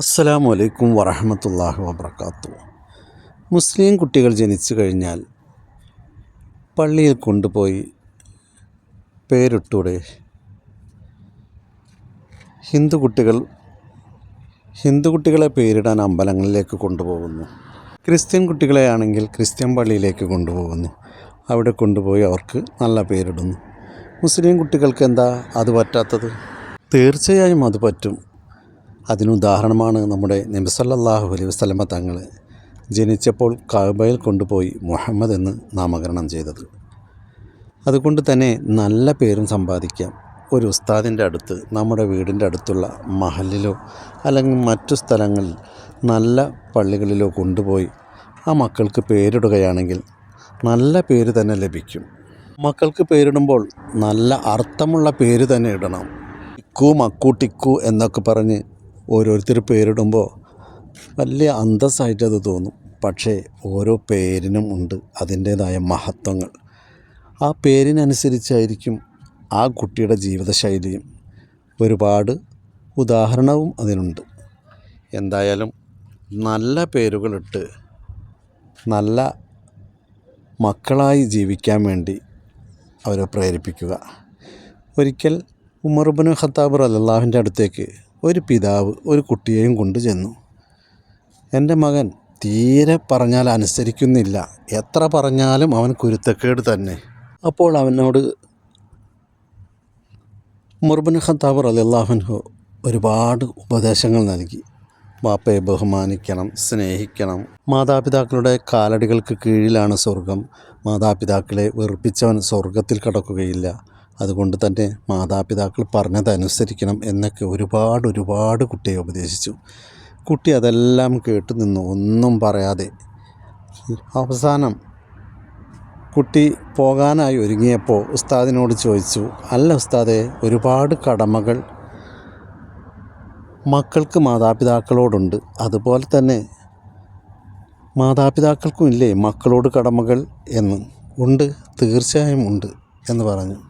അസ്സലാമു അലൈക്കും വറഹമത്തല്ലാഹി വബർക്കാത്തു മുസ്ലിം കുട്ടികൾ ജനിച്ചു കഴിഞ്ഞാൽ പള്ളിയിൽ കൊണ്ടുപോയി പേരിട്ടൂടെ ഹിന്ദു കുട്ടികൾ ഹിന്ദു കുട്ടികളെ പേരിടാൻ അമ്പലങ്ങളിലേക്ക് കൊണ്ടുപോകുന്നു. ക്രിസ്ത്യൻ കുട്ടികളെ ആണെങ്കിൽ ക്രിസ്ത്യൻ പള്ളിയിലേക്ക് കൊണ്ടുപോകുന്നു. അവിടെ കൊണ്ടുപോയി അവർക്ക് നല്ല പേരിടുന്നു. മുസ്ലിം കുട്ടികൾക്ക് എന്താ അത് പറ്റാത്തത്? തീർച്ചയായും അത് പറ്റും. അതിനുദാഹരണമാണ് നമ്മുടെ നബിസല്ലാഹു അലൈഹി വസ്ലമ തങ്ങൾ ജനിച്ചപ്പോൾ കഅബയിൽ കൊണ്ടുപോയി മുഹമ്മദ് എന്ന് നാമകരണം ചെയ്തത്. അതുകൊണ്ട് തന്നെ നല്ല പേരും സമ്പാദിക്കാം. ഒരു ഉസ്താദിന്റെ അടുത്ത് നമ്മുടെ വീടിന്റെ അടുത്തുള്ള മഹലിലോ അല്ലെങ്കിൽ മറ്റു സ്ഥലങ്ങളിൽ നല്ല പള്ളികളിലോ കൊണ്ടുപോയി ആ മക്കൾക്ക് പേരിടുകയാണെങ്കിൽ നല്ല പേര് തന്നെ ലഭിക്കും. മക്കൾക്ക് പേരിടുമ്പോൾ നല്ല അർത്ഥമുള്ള പേര് തന്നെ ഇടണം. ഇക്കു മക്കൂട്ടിക്കു ടിക്കു എന്നൊക്കെ പറഞ്ഞ് ഓരോരുത്തർ പേരിടുമ്പോൾ വലിയ അന്തസ്സായിട്ട് അത് തോന്നും. പക്ഷേ ഓരോ പേരിനും ഉണ്ട് അതിന്റേതായ മഹത്വങ്ങൾ. ആ പേരിനനുസരിച്ചായിരിക്കും ആ കുട്ടിയുടെ ജീവിതശൈലിയും. ഒരുപാട് ഉദാഹരണവും അതിനുണ്ട്. എന്തായാലും നല്ല പേരുകളിട്ട് നല്ല മക്കളായി ജീവിക്കാൻ വേണ്ടി അവരെ പ്രേരിപ്പിക്കുക. ഒരിക്കൽ ഉമർബിന് ഖത്താബ് അലല്ലാഹുവിന്റെ അടുത്തേക്ക് ഒരു പിതാവ് ഒരു കുട്ടിയെയും കൊണ്ട് ചെന്നു. എന്റെ മകൻ തീരെ പറഞ്ഞാൽ അനുസരിക്കുന്നില്ല. എത്ര പറഞ്ഞാലും അവൻ കുരുത്തക്കേട് തന്നെ. അപ്പോൾ അവനോട് മുർബിൻ ഖത്താബ് അലിള്ളാഹുൻഹു ഒരുപാട് ഉപദേശങ്ങൾ നൽകി. വാപ്പയെ ബഹുമാനിക്കണം സ്നേഹിക്കണം. മാതാപിതാക്കളുടെ കാലടികൾക്ക് കീഴിലാണ് സ്വർഗം. മാതാപിതാക്കളെ വെറുപ്പിച്ചവൻ സ്വർഗത്തിൽ കടക്കുകയില്ല. അതുകൊണ്ട് തന്നെ മാതാപിതാക്കൾ പറഞ്ഞതനുസരിക്കണം എന്നൊക്കെ ഒരുപാട് ഒരുപാട് കുട്ടിയെ ഉപദേശിച്ചു. കുട്ടി അതെല്ലാം കേട്ട് നിന്നു. ഒന്നും പറയാതെ. അവസാനം കുട്ടി പോകാനായി ഒരുങ്ങിയപ്പോൾ ഉസ്താദിനോട് ചോദിച്ചു അല്ല ഉസ്താദെ ഒരുപാട് കടമകൾ മക്കൾക്ക് മാതാപിതാക്കളോടുണ്ട്. അതുപോലെ തന്നെ മാതാപിതാക്കൾക്കും ഇല്ലേ മക്കളോട് കടമകൾ എന്ന്? ഉണ്ട്. തീർച്ചയായും ഉണ്ട് എന്ന് പറഞ്ഞു.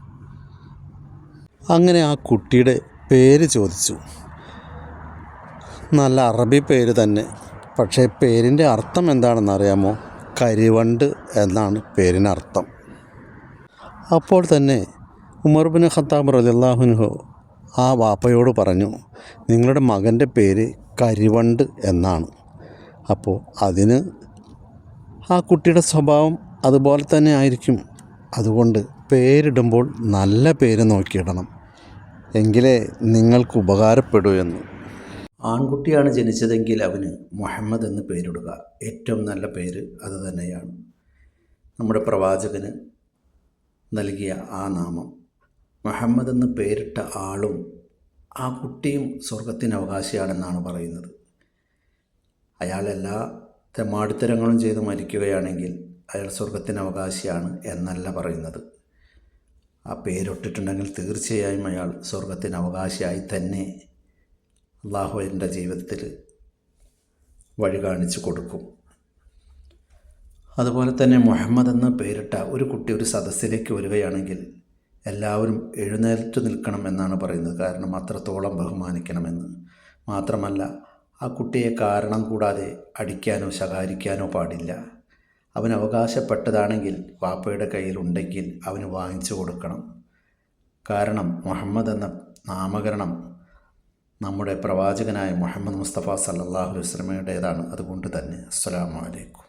അങ്ങനെ ആ കുട്ടിയുടെ പേര് ചോദിച്ചു. നല്ല അറബി പേര് തന്നെ. പക്ഷേ പേരിന്റെ അർത്ഥം എന്താണെന്ന് അറിയാമോ കരിവണ്ട് എന്നാണ് പേരിനർത്ഥം അപ്പോൾ തന്നെ ഉമർബിൻ ഖത്താബ് റലിള്ളാഹുൻഹു ആ വാപ്പയോട് പറഞ്ഞു നിങ്ങളുടെ മകന്റെ പേര് കരിവണ്ട് എന്നാണ്. അപ്പോൾ അതിന് ആ കുട്ടിയുടെ സ്വഭാവം അതുപോലെ തന്നെ ആയിരിക്കും. അതുകൊണ്ട് പേരിടുമ്പോൾ നല്ല പേര് നോക്കിയിടണം. എങ്കിലേ നിങ്ങൾക്ക് ഉപകാരപ്പെടൂ എന്ന്. ആൺകുട്ടിയാണ് ജനിച്ചതെങ്കിൽ അവന് മുഹമ്മദ് എന്ന് പേരിടുക. ഏറ്റവും നല്ല പേര് അത് തന്നെയാണ്. നമ്മുടെ പ്രവാചകന് നൽകിയ ആ നാമം. മുഹമ്മദ് എന്ന് പേരിട്ട ആളും ആ കുട്ടിയും സ്വർഗത്തിന് അവകാശിയാണെന്നാണ് പറയുന്നത്. അയാൾ എല്ലാ തെമാടിത്തരങ്ങളും ചെയ്ത് മരിക്കുകയാണെങ്കിൽ അയാൾ സ്വർഗത്തിന് അവകാശിയാണ് എന്നല്ല പറയുന്നത്. ആ പേരൊട്ടിട്ടുണ്ടെങ്കിൽ തീർച്ചയായും അയാൾ സ്വർഗത്തിന് അവകാശിയായി തന്നെ അള്ളാഹു എന്റെ ജീവിതത്തിൽ വഴി കാണിച്ചു കൊടുക്കും. അതുപോലെ തന്നെ മുഹമ്മദ് എന്ന് പേരിട്ട ഒരു കുട്ടി ഒരു സദസ്സിലേക്ക് വരികയാണെങ്കിൽ എല്ലാവരും എഴുന്നേറ്റ് നിൽക്കണം എന്നാണ് പറയുന്നത്. കാരണം അത്രത്തോളം ബഹുമാനിക്കണമെന്ന്. മാത്രമല്ല ആ കുട്ടിയെ കാരണം കൂടാതെ അടിക്കാനോ ശകാരിക്കാനോ പാടില്ല. അവൻ അവകാശപ്പെട്ടതാണെങ്കിൽ വാപ്പയുടെ കയ്യിലുണ്ടെങ്കിൽ അവന് വാങ്ങിച്ചു കൊടുക്കണം. കാരണം മുഹമ്മദ് എന്ന നാമകരണം നമ്മുടെ പ്രവാചകനായ മുഹമ്മദ് മുസ്തഫ സല്ലാഹു വസ്ലമയുടേതാണ് അതുകൊണ്ട് തന്നെ അസ്സലാമു അലൈക്കും.